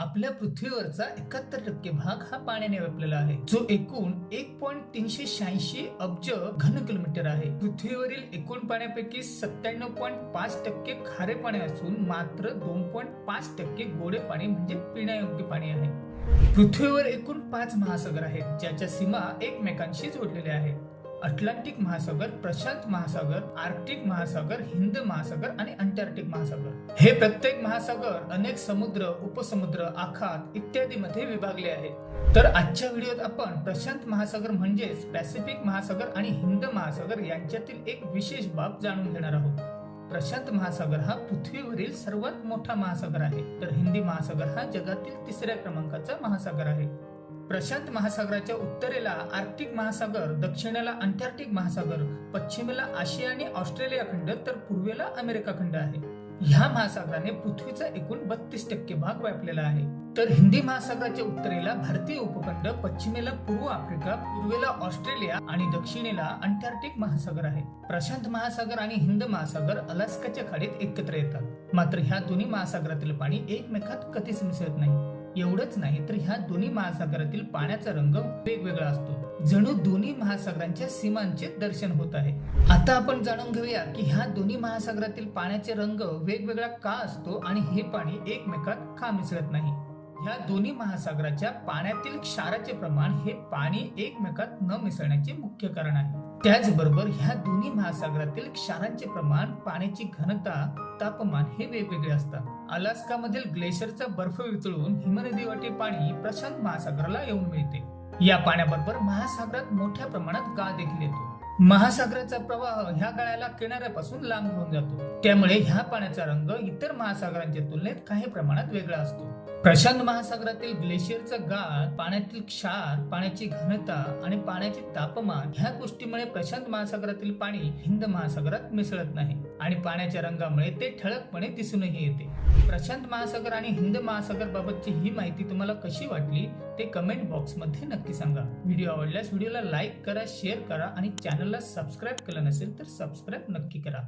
आपल्या पृथ्वीवरचा एकाहत्तर टक्के भाग हा पाण्याने व्यापलेला आहे. जो एकूण एक पॉईंट तीनशे शहाऐंशी अब्ज घन किलोमीटर आहे. पृथ्वीवरील एकूण पाण्यापैकी सत्त्याण्णव पॉईंट पाच टक्के खारे पाणी असून मात्र दोन पॉईंट पाच टक्के गोडे पाणी म्हणजे पिण्यायोग्य पाणी आहे. पृथ्वीवर एकूण पाच महासागर आहेत ज्याच्या सीमा एकमेकांशी जोडलेल्या आहेत. अटलांटिक महासागर प्रशांत महासागर आर्क्टिक महासागर हिंद महासागर आणि अंटार्क्टिक महासागर. हे प्रत्येक महासागर अनेक समुद्र उपसमुद्र आखात इत्यादी मध्ये विभागले आहेत. तर आजच्या व्हिडिओत आपण प्रशांत महासागर म्हणजेच पॅसिफिक महासागर आणि हिंद महासागर यांच्यातील एक विशेष बाब जाणून घेणार आहोत. प्रशांत महासागर हा पृथ्वीवरील सर्वात मोठा महासागर आहे. तर हिंदी महासागर हा जगातील तिसऱ्या क्रमांकाचा महासागर आहे. प्रशांत महासागराच्या उत्तरेला आर्क्टिक महासागर दक्षिणेला अंटार्क्टिक महासागर पश्चिमेला आशिया आणि ऑस्ट्रेलिया खंड तर पूर्वेला अमेरिका खंड आहे. ह्या महासागराने पृथ्वीचा एकूण बत्तीस टक्के भाग व्यापलेला आहे. तर हिंदी महासागराच्या उत्तरेला भारतीय उपखंड पश्चिमेला पूर्व आफ्रिका पूर्वेला ऑस्ट्रेलिया आणि दक्षिणेला अंटार्क्टिक महासागर आहे. प्रशांत महासागर आणि हिंद महासागर अलास्काच्या खाडीत एकत्र येतात. मात्र ह्या दोन्ही महासागरातील पाणी एकमेकात कधीच मिसळत नाही. एवढंच नाही तर ह्या दोन्ही महासागरातील पाण्याचा रंग वेगवेगळा असतो. जणू दोन्ही महासागरांच्या सीमांचे दर्शन होत आहे. आता आपण जाणून घेऊया की ह्या दोन्ही महासागरातील पाण्याचे रंग वेगवेगळा का असतो आणि हे पाणी एकमेकात का मिसळत नाही? ह्या दोन्ही महासागराच्या पाण्यातील क्षाराचे प्रमाण हे पाणी एकमेकात न मिसळण्याचे मुख्य कारण आहे. त्याचबरोबर ह्या दोन्ही महासागरातील क्षारांचे प्रमाण पाण्याची घनता तापमान हे वेगवेगळे असतात. अलास्का मधील ग्लेशियरचा बर्फ वितळून हिमनदीवाटे पाणी प्रशांत महासागराला येऊन मिळते. या पाण्याबरोबर महासागरात मोठ्या प्रमाणात गाळ देखील येतो. महासागराचा प्रवाह ह्या गळ्याला किनाऱ्यापासून लांब होऊन जातो. त्यामुळे ह्या पाण्याचा रंग इतर महासागरांच्या तुलनेत काही प्रमाणात वेगळा असतो. प्रशांत महासागरातील ग्लेशियरचा गाळ पाण्यातील क्षार पाण्याची घनता आणि पाण्याचे तापमान ह्या गोष्टीमुळे प्रशांत महासागरातील पाणी हिंद महासागरात मिसळत नाही आणि पाण्याच्या रंगामुळे ते ठळकपणे दिसूनही येते. प्रशांत महासागर आणि हिंद महासागर बाबतची ही माहिती तुम्हाला कशी वाटली ते कमेंट बॉक्समध्ये नक्की सांगा. व्हिडिओ आवडल्यास व्हिडिओला लाईक करा शेअर करा आणि चॅनल चॅनलला सबस्क्राईब केलं नसेल तर सबस्क्राईब नक्की करा.